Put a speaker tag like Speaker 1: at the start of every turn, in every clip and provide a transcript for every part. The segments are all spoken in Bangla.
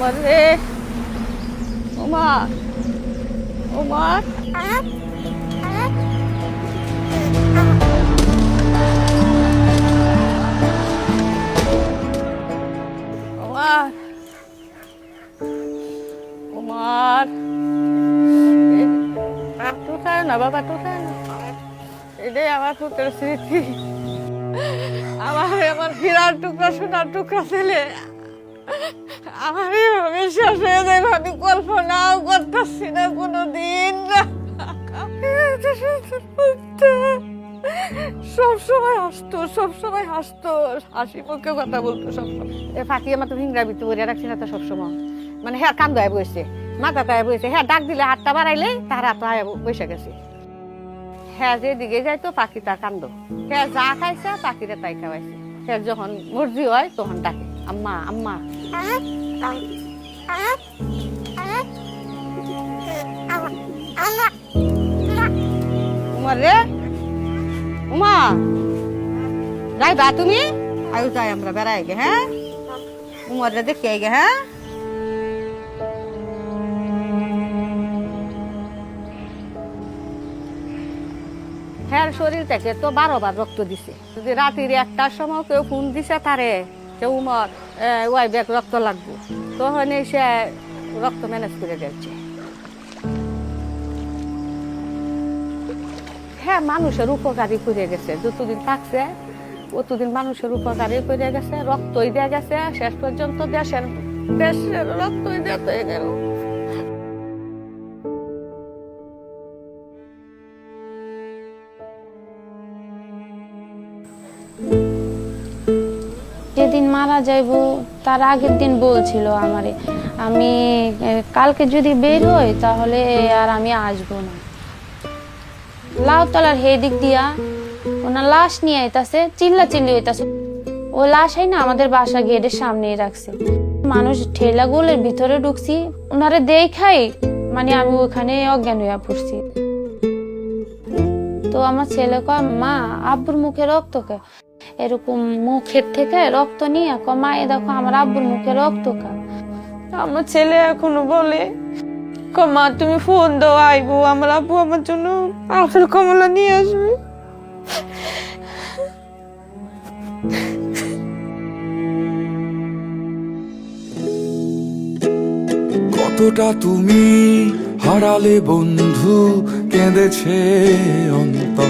Speaker 1: উমার রে। উমার উমার উমার উমার টুকায় না, বাবা টুকায় না? এটাই আমার আমার ফিরার টুকরা, সোনার টুকরা ছেলে। আমার এভাবে শেষ হয়ে যায় আমি কল্পনাও করতেছি না কোনো দিন সব সময় হাসতো, সব সময় হাসতো, হাসি মুখে কথা বলতো সব সময়। এ ফাঁকি আমার তো হিংরা বিত্তু করে রাখছি না তো সব সময়। মানে হ্যাঁ কান দয়া বসছে মাথা দয়া বসছে হ্যাঁ ডাক দিলে হাতটা বাড়াইলে তার হাত বসে গেছে। হ্যাঁ যেদিকে যাইতো পাখি তার কান্দ। হ্যাঁ যা খাইছে পাখিরে তাই খাওয়াইছে। হ্যাঁ যখন মর্জি হয় তখন ডাকে। আম্মা আম্মা উমা রে? উমা যাইবা তুমি? আয়ু যাই, আমরা বেড়াই গে হ্যাঁ? উমর রে দেখি গে হ্যাঁ? হ্যাঁ শরীর থেকে তো বারো বার রক্ত দিছে। যদি রাতির একটার সময় কেউ ফোন দিছে তারে। যে উমর ওয়াই ব্যাগ রক্ত লাগবে। তখন সে রক্ত ম্যানেজ করে দিচ্ছে হ্যাঁ মানুষের উপকারই করে গেছে। যতদিন থাকছে, অতদিন মানুষের উপকারই করে গেছে। রক্তই দেয়া গেছে, শেষ পর্যন্ত দেশের দেশের রক্তই দেওয়া গেল।
Speaker 2: যেদিন মারা যাইব, তার আগের দিন বলছিল আমারে, আমি কালকে যদি বের হই, তাহলে আর আমি আসব না। লাউতলার হে দিক দিয়া ওনার লাশ নিয়ে আইতাছে চিল্লা চিল্লি হইতাছে। ও লাশ হয় না আমাদের বাসা গেটের সামনেই রাখছে। মানুষ ঠেলা গোলের ভিতরে ঢুকছি, ওনারে দেখাই মানে আমি ওখানে অজ্ঞান হইয়া পড়ছি। তো আমার ছেলে কয়, মা, আব্বুর মুখে রক্ত কে এরকম মুখের থেকে রক্ত নিয়ে কমা এ দেখো আমার আব্বুর মুখে রক্ত কা
Speaker 3: আমার ছেলে এখনও বলে "কো মা তুমি ফোন দাও আইবো আমার আব্বু আমার জন্য আপেল কমলা নিয়ে আসবে।
Speaker 4: কতটা তুমি হারালে বন্ধু কেঁদেছে অন্তর।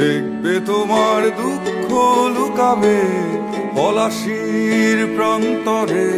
Speaker 4: দেখবে তোমার দুঃখ লুকাবে পলাশির প্রান্তরে।